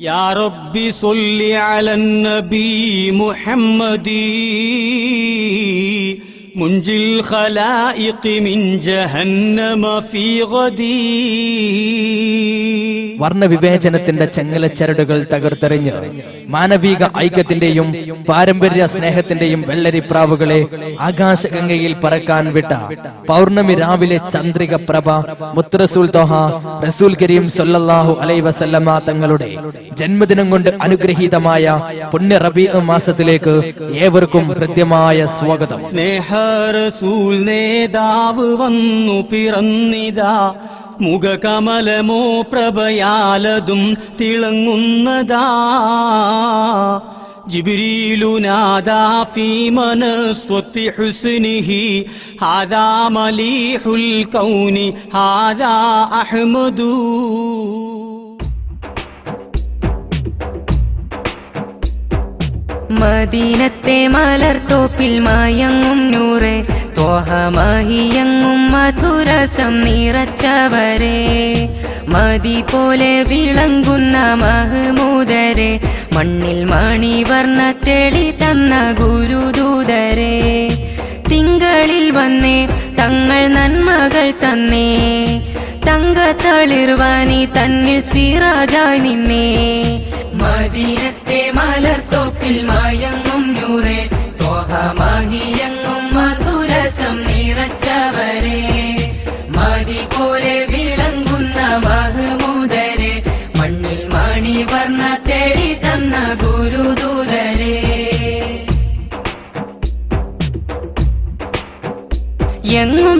يا رب صل على النبي محمد. منجي الخلائق من جهنم في غدي വർണ്ണവിവേചനത്തിന്റെ ചെങ്ങലച്ചരടുകൾ തകർത്തെറിഞ്ഞ് മാനവിക ഐക്യത്തിന്റെയും പാരമ്പര്യ സ്നേഹത്തിന്റെയും വെള്ളരിപ്രാവുകളെ ആകാശഗംഗയിൽ പറക്കാൻ വിട്ട പൗർണമി രാവിലെ ചന്ദ്രിക പ്രഭ മുത്തറസൂൽ തോഹ റസൂൽ കരീം സൊല്ലാഹു അലൈ വസല്ലമ തങ്ങളുടെ ജന്മദിനം കൊണ്ട് അനുഗ്രഹീതമായ പുണ്യ റബി മാസത്തിലേക്ക് ഏവർക്കും ഹൃദ്യമായ സ്വാഗതം സ്നേഹ റസൂൽ നേതാവ് വന്നു പിറന്നിതാ. മുഖകമലമോ പ്രഭയാലതും തിളങ്ങുന്നതാ. ജിബിരിലുനാദാഫി മനസ്വത്തി ഹുസ്നിഹി. ഹാദാ മലീഹുൽ കൗനി ഹാദാ അഹ്മദു. മദീനത്തെ മലർത്തോപ്പിൽ മയങ്ങും നൂറെ തോഹമഹിയങ്ങും മധുരസം നിറച്ചവരെ. മതി പോലെ വിളങ്ങുന്ന മഹമൂദരെ മണ്ണിൽ മണിവർണ തെളി തന്ന ഗുരുദൂതരെ. തിങ്കളിൽ വന്നേ തങ്ങൾ നന്മകൾ തന്നേ. തങ്ക തളിർവാനി തന്നിൽ സിറാജായി നിന്നേ. മദീനത്തെ മലർത്തോപ്പിൽ മയങ്ങും നൂറെ. തോഹമഹിയങ്ങും മധുരസം നിറച്ചവരെ. മതി പോലെ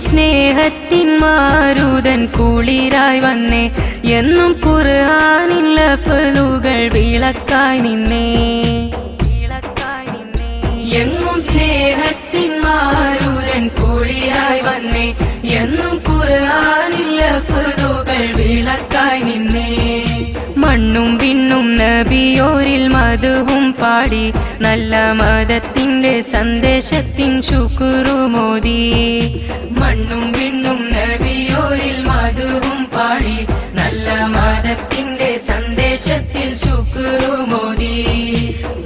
സ്നേഹത്തിൻ മാരുതൻ കുളിരായി വന്നേ. എന്നും കുറാനില്ല ഫലുകൾ വിളക്കായി നിന്നേ. എന്നും സ്നേഹത്തിൻ മാരുതൻ കുളിരായി വന്നേ. എന്നും കുറാനില്ല ഫലുകൾ വിളക്കായി നിന്നേ. മണ്ണും വിണ്ണും നബിയോരിൽ മധുവും പാടി നല്ല മതത്തിന്റെ സന്ദേശത്തിൻ ശുക്രുമോദി മണ്ണും വിണ്ണും നബിയോരിൽ മധുവും പാടി നല്ല മതത്തിന്റെ സന്ദേശത്തിൽ ശുക്രുമോദി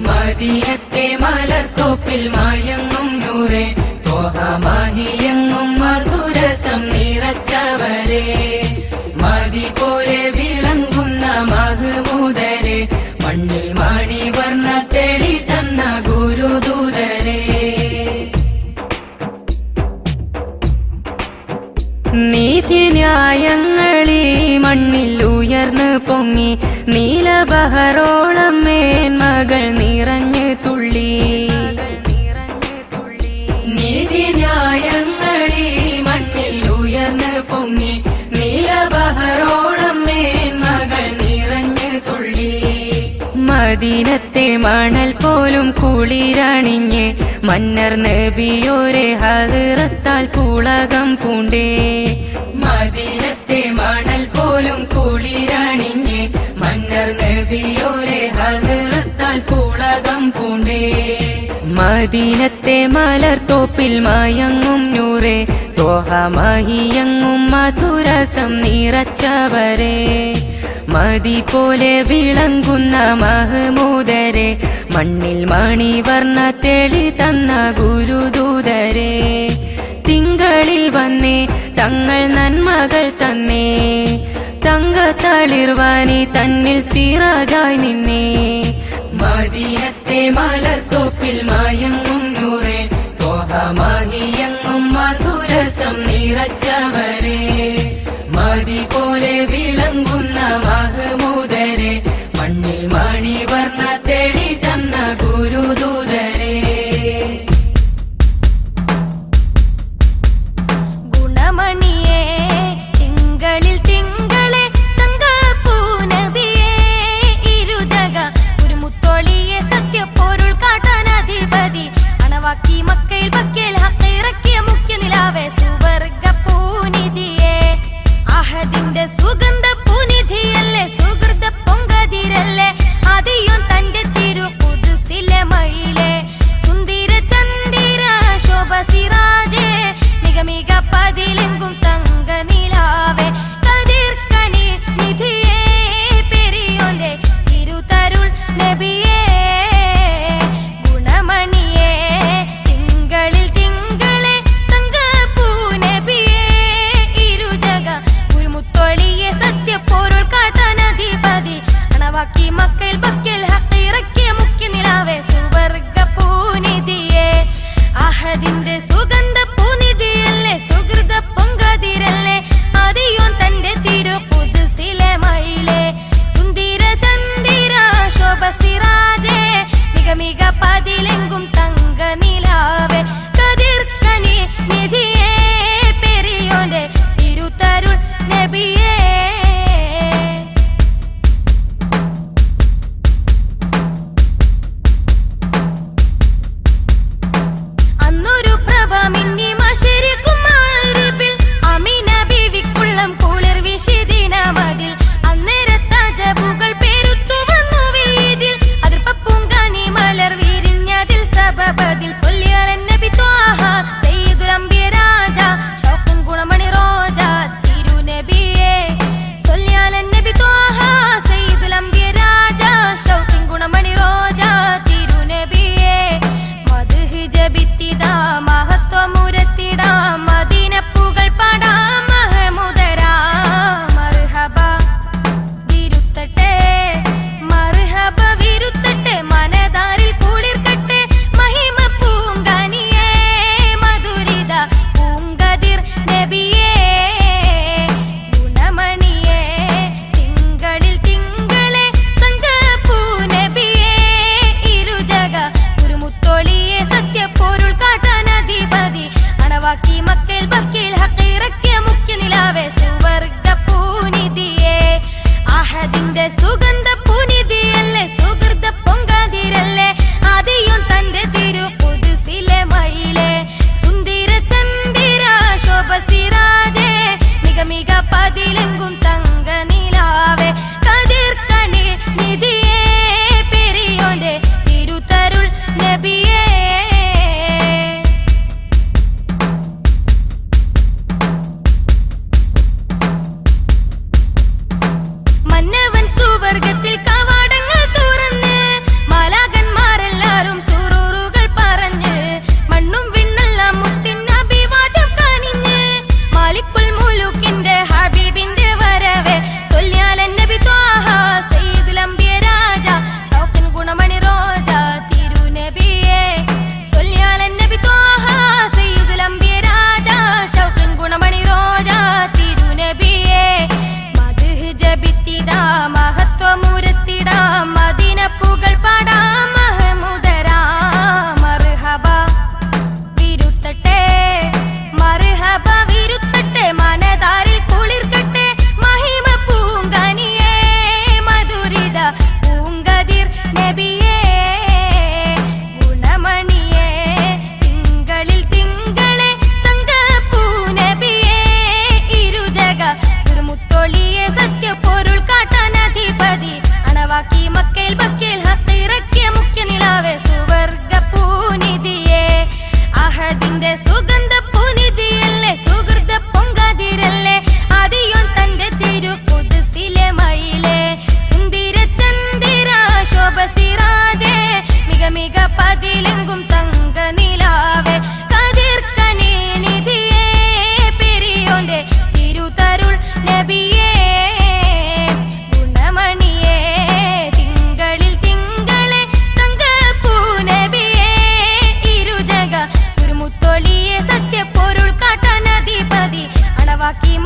മതിയത്തെ മലർത്തോപ്പിൽ മയങ്ങും നീതിന്യായങ്ങളീ മണ്ണിൽ ഉയർന്നു പൊങ്ങി നീലബഹറോളം മേന്മകൾ നിറഞ്ഞു തുള്ളി. നീതിന്യായങ്ങളീ മണ്ണിൽ ഉയർന്നു പൊങ്ങി മദീനത്തെ മണൽ പോലും കുളിരണിഞ്ഞ് മന്നർ നബിയോരെ ഹതിറത്താൽ പുളകം പൂണ്ടേ. മദീനത്തെ മണൽ പോലും കുളിരണിഞ്ഞ് മന്നർ നബിയോരെ ഹതിറത്താൽ പുളകം പൂണ്ടേ. മദീനത്തെ മലർ തോപ്പിൽ മയങ്ങും നൂറെ. തോഹമഹിയങ്ങും മധുരസം നിറച്ചവരെ. മതി പോലെ വിളങ്ങുന്ന മഹമൂദരെ മണ്ണിൽ മണിവർണ തെളി തന്ന ഗുരുദൂതരെ തിങ്കളിൽ വന്നേ തങ്ങൾ നന്മകൾ തന്നേ തങ്ക തളിർവാനി തന്നിൽ സീറാജായി നിന്നേ. മദീനത്തെ മലത്തോപ്പിൽ മയങ്ങും നൂറെ തോഹമാകിയങ്ങും മധുരസം പോലെ വിളങ്ങുന്ന മഹമൂദരെ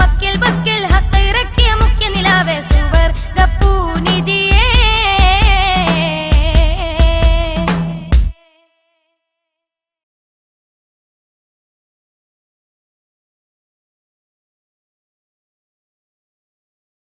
ബക്കിൽ ബക്കിൽ ഹത്തിറക്കിയ മുഖ്യ നിലാവേ സുവർ ഗപ്പു നിധിയെ